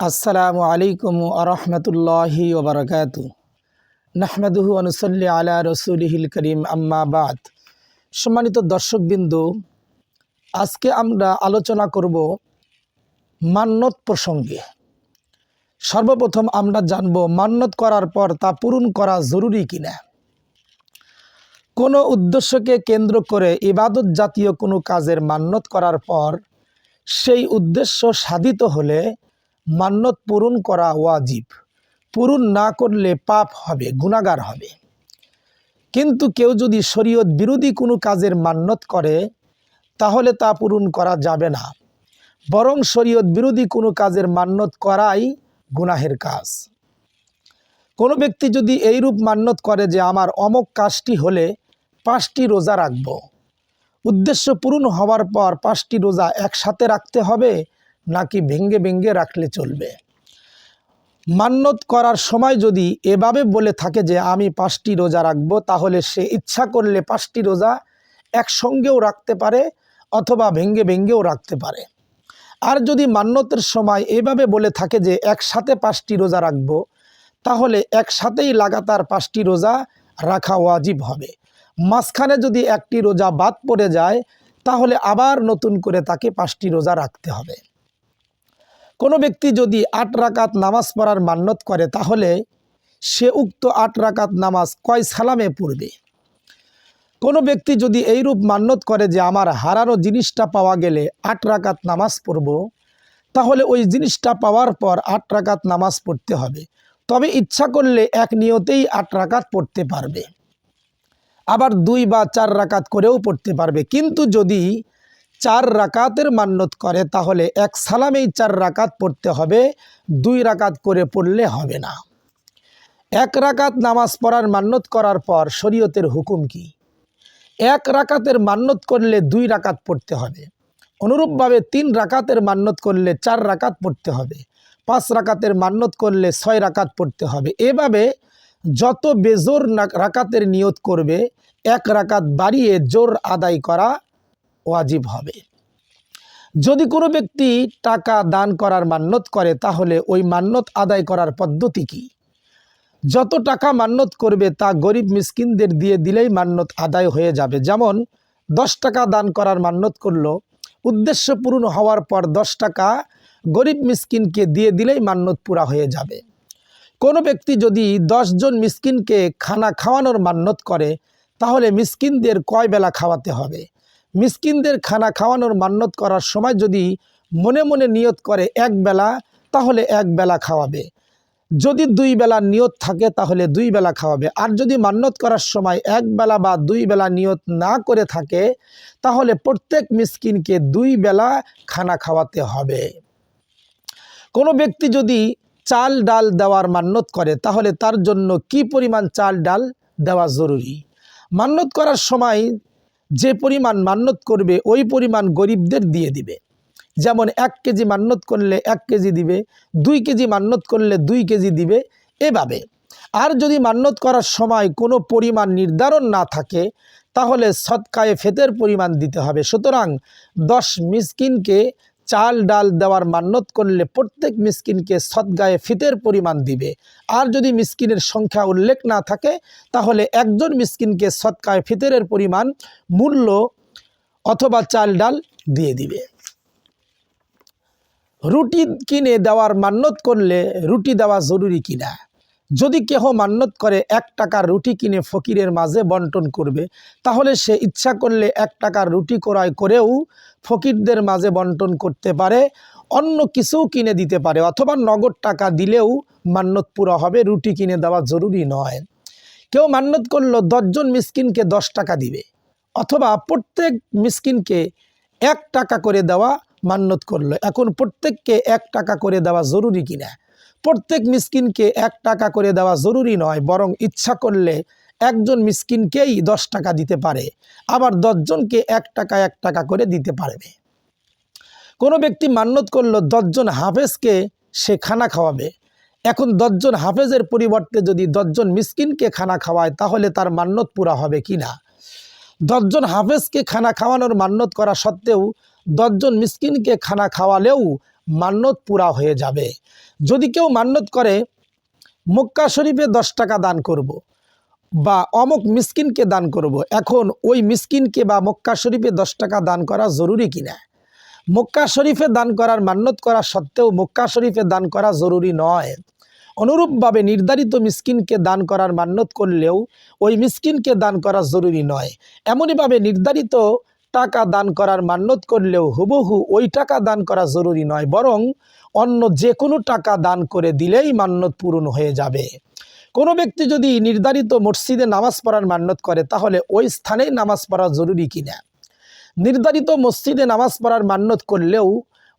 আসসালামু আলাইকুম আরহামতুল্লাহি ওবরাকাত নাহমাদুহু অনুসল্লি আলা রসুলহিল করিম, আম্মা বাদ। সম্মানিত দর্শকবিন্দু, আজকে আমরা আলোচনা করব মান্যত প্রসঙ্গে। সর্বপ্রথম আমরা জানব মান্যত করার পর তা পূরণ করা জরুরি কিনা। কোনো উদ্দেশ্যকে কেন্দ্র করে ইবাদত জাতীয় কোনো কাজের মান্যত করার পর সেই উদ্দেশ্য সাধিত হলে মান্যত পূরণ করা ওয়াজিব। পূরণ না করলে পাপ হবে গুণাগার হবে। কিন্তু কেউ যদি শরীয়ত বিরোধী কোনো কাজের মান্যত করে, তাহলে তা পূরণ করা যাবে না। বরং শরীয়ত বিরোধী কোনো কাজের মান্যত করাই গুনাহের কাজ। কোনো ব্যক্তি যদি এইরূপ মান্যত করে যে আমার অমক কাজটি হলে পাঁচটি রোজা রাখব। উদ্দেশ্য পূরণ হওয়ার পর পাঁচটি রোজা একসাথে রাখতে হবে নাকি ভেঙ্গে ভেঙ্গে রাখলে চলবে? মান্যত করার সময় যদি এভাবে বলে থাকে যে, আমি পাঁচটি রোজা রাখব, তাহলে সে ইচ্ছা করলে পাঁচটি রোজা একসঙ্গেও রাখতে পারে অথবা ভেঙ্গে ভেঙ্গেও রাখতে পারে। আর যদি মান্যতের সময় এভাবে বলে থাকে যে, একসাথে পাঁচটি রোজা রাখব, তাহলে একসাথেই লাগাতার পাঁচটি রোজা রাখা ওয়াজিব হবে। মাঝখানে যদি একটি রোজা বাদ পড়ে যায়, তাহলে আবার নতুন করে তাকে পাঁচটি রোজা রাখতে হবে। কোনো ব্যক্তি যদি আট রাকাত নামাজ পড়ার মান্যত করে, তাহলে সে উক্ত আট রাকাত নামাজ কয় সালামে পড়বে? কোনো ব্যক্তি যদি এইরূপ মান্যত করে যে আমার হারানো জিনিসটা পাওয়া গেলে আট রাকাত নামাজ পড়ব, তাহলে ওই জিনিসটা পাওয়ার পর আট রাকাত নামাজ পড়তে হবে। তবে ইচ্ছা করলে এক নিয়তেই আট রাকাত পড়তে পারবে। আবার দুই বা চার রাকাত করেও পড়তে পারবে। কিন্তু যদি চার রাকাতের মান্যত করে, তাহলে এক সালামেই চার রাকাত পড়তে হবে, দুই রাকাত করে পড়লে হবে না। এক রাকাত নামাজ পড়ার মান্যত করার পর শরীয়তের হুকুম কি? এক রাকাতের মান্যত করলে দুই রাকাত পড়তে হবে। অনুরূপভাবে তিন রাকাতের মান্যত করলে চার রাকাত পড়তে হবে। পাঁচ রাকাতের মান্যত করলে ছয় রাকাত পড়তে হবে। এভাবে যত বেজোর রাকাতের নিয়ত করবে, এক রাকাত বাড়িয়ে জোর আদায় করা ওয়াজিব হবে। যদি কোনো ব্যক্তি টাকা দান করার মান্যত করে, তাহলে ওই মান্যত আদায় করার পদ্ধতি কি? যত টাকা মান্যত করবে, তা গরিব মিসকিনদের দিয়ে দিলেই মান্যত আদায় হয়ে যাবে। যেমন, দশ টাকা দান করার মান্যত করল, উদ্দেশ্য পূরণ হওয়ার পর দশ টাকা গরিব মিসকিনকে দিয়ে দিলেই মান্যত পুরা হয়ে যাবে। কোনো ব্যক্তি যদি জন মিসকিনকে খানা খাওয়ানোর মান্যত করে, তাহলে মিসকিনদের কয় বেলা খাওয়াতে হবে? মিসকিনদের খানা খাওয়ানোর মান্যত করার সময় যদি মনে মনে নিয়ত করে এক বেলা, তাহলে এক বেলা খাওয়াবে। যদি দুই বেলা নিয়ত থাকে, তাহলে দুই বেলা খাওয়াবে। আর যদি মান্যত করার সময় এক বেলা বা দুই বেলা নিয়ত না করে থাকে, তাহলে প্রত্যেক মিসকিনকে দুই বেলা খানা খাওয়াতে হবে। কোনো ব্যক্তি যদি চাল ডাল দেওয়ার মান্যত করে, তাহলে তার জন্য কি পরিমাণ চাল ডাল দেওয়া জরুরি? মান্যত করার সময় যে পরিমাণ মান্যত করবে, ওই পরিমাণ গরিবদের দিয়ে দিবে। যেমন এক কেজি মান্যত করলে এক কেজি দিবে, দুই কেজি মান্যত করলে দুই কেজি দিবে, এভাবে। আর যদি মান্যত করার সময় কোনো পরিমাণ নির্ধারণ না থাকে, তাহলে সৎকায়ে ফেতের পরিমাণ দিতে হবে। সুতরাং দশ মিসকিনকে চাল ডাল দেওয়ার মান্যত করলে প্রত্যেক মিসকিনকে সৎগায়ে ফিতের পরিমাণ দিবে। আর যদি মিসকিনের সংখ্যা উল্লেখ না থাকে, তাহলে একজন মিসকিনকে সৎকায় ফিতরের পরিমাণ, মূল্য অথবা চাল ডাল দিয়ে দিবে। রুটি কিনে দেওয়ার মান্যত করলে রুটি দেওয়া জরুরি কিনা? যদি কেহ মান্যত করে এক টাকার রুটি কিনে ফকিরের মাঝে বন্টন করবে, তাহলে সে ইচ্ছা করলে এক টাকার রুটি ক্রয় করেও ফকিরদের মাঝে বন্টন করতে পারে, অন্য কিছুও কিনে দিতে পারে, অথবা নগদ টাকা দিলেও মান্যত পুরো হবে, রুটি কিনে দেওয়া জরুরি নয়। কেউ মান্যত করল দশজন মিসকিনকে দশ টাকা দিবে, অথবা প্রত্যেক মিসকিনকে এক টাকা করে দেওয়া মান্যত করল, এখন প্রত্যেককে এক টাকা করে দেওয়া জরুরি কিনা? প্রত্যেক মিসকিনকে এক টাকা করে দেওয়া জরুরি নয়, বরং ইচ্ছা করলে একজন মিসকিনকেই দশ টাকা দিতে পারে, আবার দশজনকে এক টাকা এক টাকা করে দিতে পারবে। কোনো ব্যক্তি মান্যত করল দশজন হাফেজকে সে খানা খাওয়াবে। এখন দশজন হাফেজের পরিবর্তে যদি দশজন মিসকিনকে খানা খাওয়ায়, তাহলে তার মান্যত পুরা হবে কি না? দশজন হাফেজকে খানা খাওয়ানোর মান্যত করা সত্ত্বেও দশজন মিসকিনকে খানা খাওয়ালেও মান্যত পুরা হয়ে যাবে যদি কেউ মান্যত করে, মক্কা শরীফে দশ টাকা দান করব। বা অমুক মিসকিনকে দান করব। এখন ওই মিসকিনকে বা মক্কা শরীফে দশ টাকা দান করা জরুরি কিনা মক্কা শরীফে দান করার মান্যত করা সত্ত্বেও মক্কা শরীফে দান করা জরুরি নয় অনুরূপভাবে নির্ধারিত মিসকিনকে দান করার মান্যত করলেও ওই মিসকিনকে দান করা জরুরি নয় এমনইভাবে নির্ধারিত টাকা দান করার মান্যত করলেও হুবহু ওই টাকা দান করা জরুরি নয়, বরং অন্য যে কোনো টাকা দান করে দিলেই মান্যত পূরণ হয়ে যাবে। কোনো ব্যক্তি যদি নির্ধারিত মসজিদে নামাজ পড়ার মান্যত করে, তাহলে ওই স্থানেই নামাজ পড়া জরুরি কিনা? নির্ধারিত মসজিদে নামাজ পড়ার মান্যত করলেও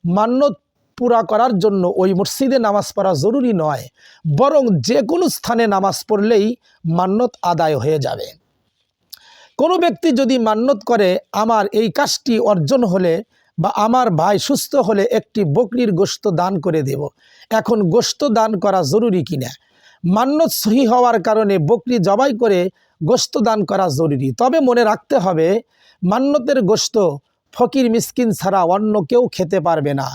মান্যত পুরা করার জন্য ওই মসজিদে নামাজ পড়া জরুরি নয়, বরং যে কোনো স্থানে নামাজ পড়লেই মান্যত আদায় হয়ে যাবে। কোনো ব্যক্তি যদি মান্যত করে, আমার এই কাজটি অর্জন হলে বা আমার ভাই সুস্থ হলে একটি বকরির গোস্ত দান করে দেব। এখন গোস্ত দান করা জরুরি কিনা মান্যত সহি হওয়ার কারণে বকরি জবাই করে গোস্ত দান করা জরুরি। তবে মনে রাখতে হবে মান্যতের গোস্ত ফকির মিসকিন ছাড়া অন্য কেউ খেতে পারবে না।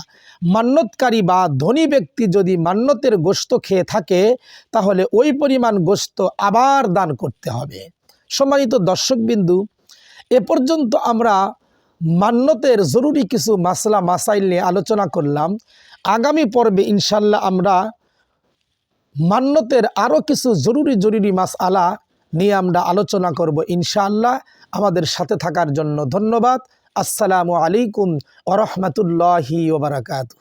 মান্যতকারী বা ধনী ব্যক্তি যদি মান্যতের গোস্ত খেয়ে থাকে, তাহলে ওই পরিমাণ গোস্ত আবার দান করতে হবে। সম্মানিত দর্শকবিন্দু, এ পর্যন্ত আমরা মান্যতের জরুরি কিছু মাসলা, মাসাইল নিয়ে আলোচনা করলাম। আগামী পর্বে ইনশাল্লাহ আমরা মান্যতের আরও কিছু জরুরি জরুরি মাস আলা নিয়ে আমরা আলোচনা করব ইনশাআল্লাহ। আমাদের সাথে থাকার জন্য ধন্যবাদ। আসসালামু আলাইকুম ওরহমতুল্লাহি ওবরাকাতু